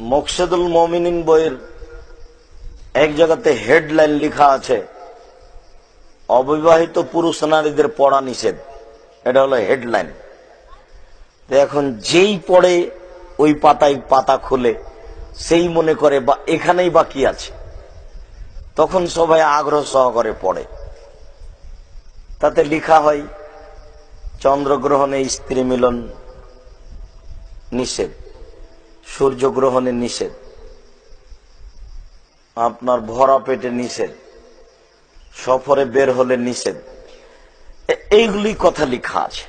মকসেদুল মমিনিন বইয়ের এক জায়গাতে হেডলাইন লেখা আছে, অবিবাহিত পুরুষ নারীদের পড়া নিষেধ। এটা হলো হেডলাইন। এখন যেই পড়ে, ওই পাতায় পাতা খুলে, সেই মনে করে, বা এখানেই বাকি আছে? তখন সবাই আগ্রহ সহকারে পড়ে। তাতে লেখা হয়, চন্দ্রগ্রহণে স্ত্রী মিলন নিষেধ। সূর্যগ্রহণে নিষেধ। আপনার ভরা পেটে নিষেধ। সফরে বের হলে নিষেধ। এইগুলি কথা লেখা আছে।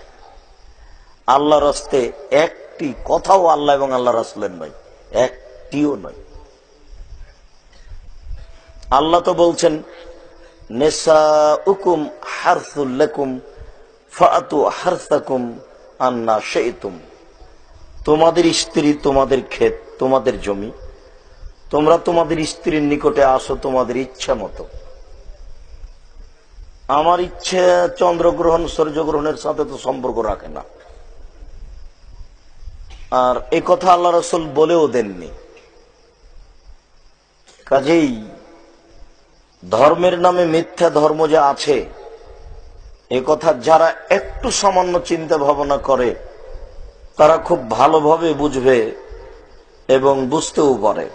আল্লাহ রস্তে একটি কথাও আল্লাহ এবং আল্লাহ রসুলের নয়, একটিও নয়। আল্লাহ তো বলছেন নেশা উকুম হারসুল্লেকুম ফাতু হারসাকুম আন্না সেইতুম তোমাদের স্ত্রী তোমাদের ক্ষেত, তোমাদের জমি। তোমরা তোমাদের স্ত্রীর নিকটে আসো তোমাদের ইচ্ছা মতো। আমার ইচ্ছে চন্দ্রগ্রহণ, সূর্যগ্রহণের সাথে তো সম্পর্ক রাখে না। আর এ কথা আল্লাহ রসুল বলেও দেননি। কাজেই ধর্মের নামে মিথ্যা ধর্ম যে আছে, এ কথা যারা একটু সামান্য চিন্তা ভাবনা করে তারা খুব ভালোভাবে বুঝবে এবং বুঝতেও পারে।